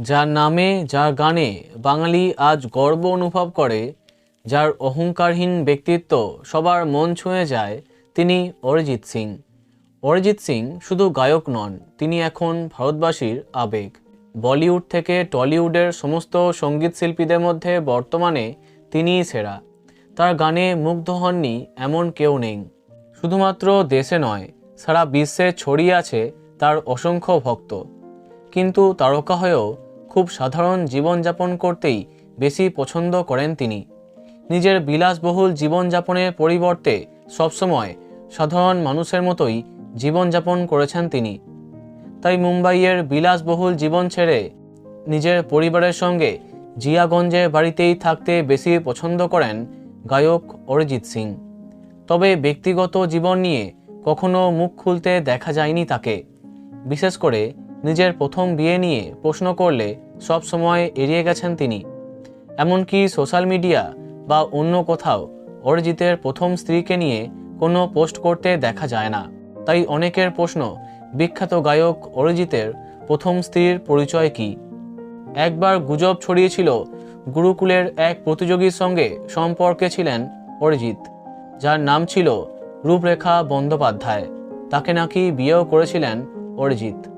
যার নামে, যার গানে বাঙালি আজ গর্ব অনুভব করে, যার অহংকারহীন ব্যক্তিত্ব সবার মন ছুঁয়ে যায়, তিনি অরিজিৎ সিং। অরিজিৎ সিং শুধু গায়ক নন, তিনি এখন ভারতবাসীর আবেগ। বলিউড থেকে টলিউডের সমস্ত সংগীত শিল্পীদের মধ্যে বর্তমানে তিনিই সেরা। তার গানে মুগ্ধ হননি এমন কেউ নেই। শুধুমাত্র দেশে নয়, সারা বিশ্বে ছড়িয়ে আছে তার অসংখ্য ভক্ত। কিন্তু তারকা হয়েও খুব সাধারণ জীবনযাপন করতেই বেশি পছন্দ করেন তিনি। নিজের বিলাসবহুল জীবনযাপনের পরিবর্তে সবসময় সাধারণ মানুষের মতোই জীবনযাপন করেছেন তিনি। তাই মুম্বাইয়ের বিলাসবহুল জীবন ছেড়ে নিজের পরিবারের সঙ্গে জিয়াগঞ্জের বাড়িতেই থাকতে বেশি পছন্দ করেন গায়ক অরিজিৎ সিং। তবে ব্যক্তিগত জীবন নিয়ে কখনো মুখ খুলতে দেখা যায়নি তাকে। বিশেষ করে নিজের প্রথম বিয়ে নিয়ে প্রশ্ন করলে সব সময় এড়িয়ে গেছেন তিনি। এমনকি সোশ্যাল মিডিয়া বা অন্য কোথাও অরিজিতের প্রথম স্ত্রীকে নিয়ে কোনো পোস্ট করতে দেখা যায় না। তাই অনেকের প্রশ্ন, বিখ্যাত গায়ক অরিজিতের প্রথম স্ত্রীর পরিচয় কী? একবার গুজব ছড়িয়েছিল গুরুকুলের এক প্রতিযোগীর সঙ্গে সম্পর্কে ছিলেন অরিজিৎ, যার নাম ছিল রূপরেখা বন্দ্যোপাধ্যায়। তাকে নাকি বিয়েও করেছিলেন অরিজিৎ।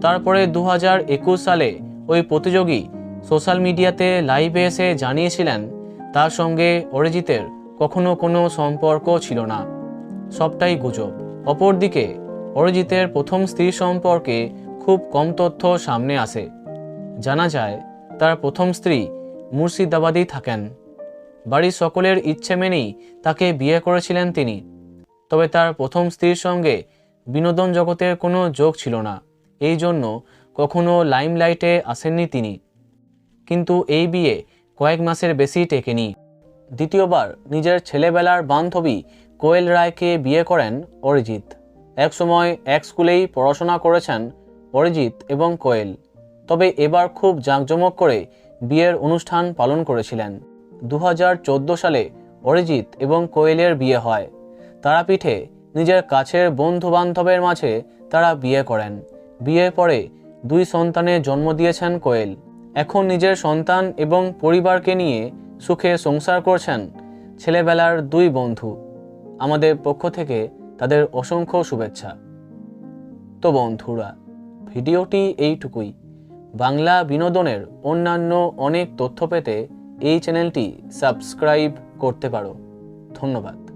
তারপরে দু হাজার একুশ সালে ওই প্রতিযোগী সোশ্যাল মিডিয়াতে লাইভে এসে জানিয়েছিলেন, তার সঙ্গে অরিজিতের কখনো কোনো সম্পর্ক ছিল না। সবটাই গুজব। অপরদিকে, অরিজিতের প্রথম স্ত্রী সম্পর্কে খুব কম তথ্য সামনে আসে। জানা যায়, তার প্রথম স্ত্রী মুর্শিদাবাদেই থাকেন। বাড়ির সকলের ইচ্ছে মেনেই তাকে বিয়ে করেছিলেন তিনি। তবে তার প্রথম স্ত্রীর সঙ্গে বিনোদন জগতের কোনো যোগ ছিল না। এই জন্য কখনো লাইমলাইটে আসেননি তিনি। কিন্তু এই বিয়ে কয়েক মাসের বেশি টেকেনি। দ্বিতীয়বার নিজের ছেলেবেলার বান্ধবী কোয়েল রায়কে বিয়ে করেন অরিজিৎ। একসময় এক স্কুলেই পড়াশোনা করেছেন অরিজিৎ এবং কোয়েল। তবে এবার খুব জাঁকজমক করে বিয়ের অনুষ্ঠান পালন করেছিলেন। দু হাজার চোদ্দ সালে অরিজিৎ এবং কোয়েলের বিয়ে হয়। তারাপীঠে নিজের কাছের বন্ধু বান্ধবের মাঝে তারা বিয়ে করেন। বিয়ের পরে দুই সন্তানের জন্ম দিয়েছেন কোয়েল। এখন নিজের সন্তান এবং পরিবারকে নিয়ে সুখে সংসার করছেন ছেলেবেলার দুই বন্ধু। আমাদের পক্ষ থেকে তাদের অসংখ্য শুভেচ্ছা। তো বন্ধুরা, ভিডিওটি এইটুকুই। বাংলা বিনোদনের অন্যান্য অনেক তথ্য পেতে এই চ্যানেলটি সাবস্ক্রাইব করতে পারো। ধন্যবাদ।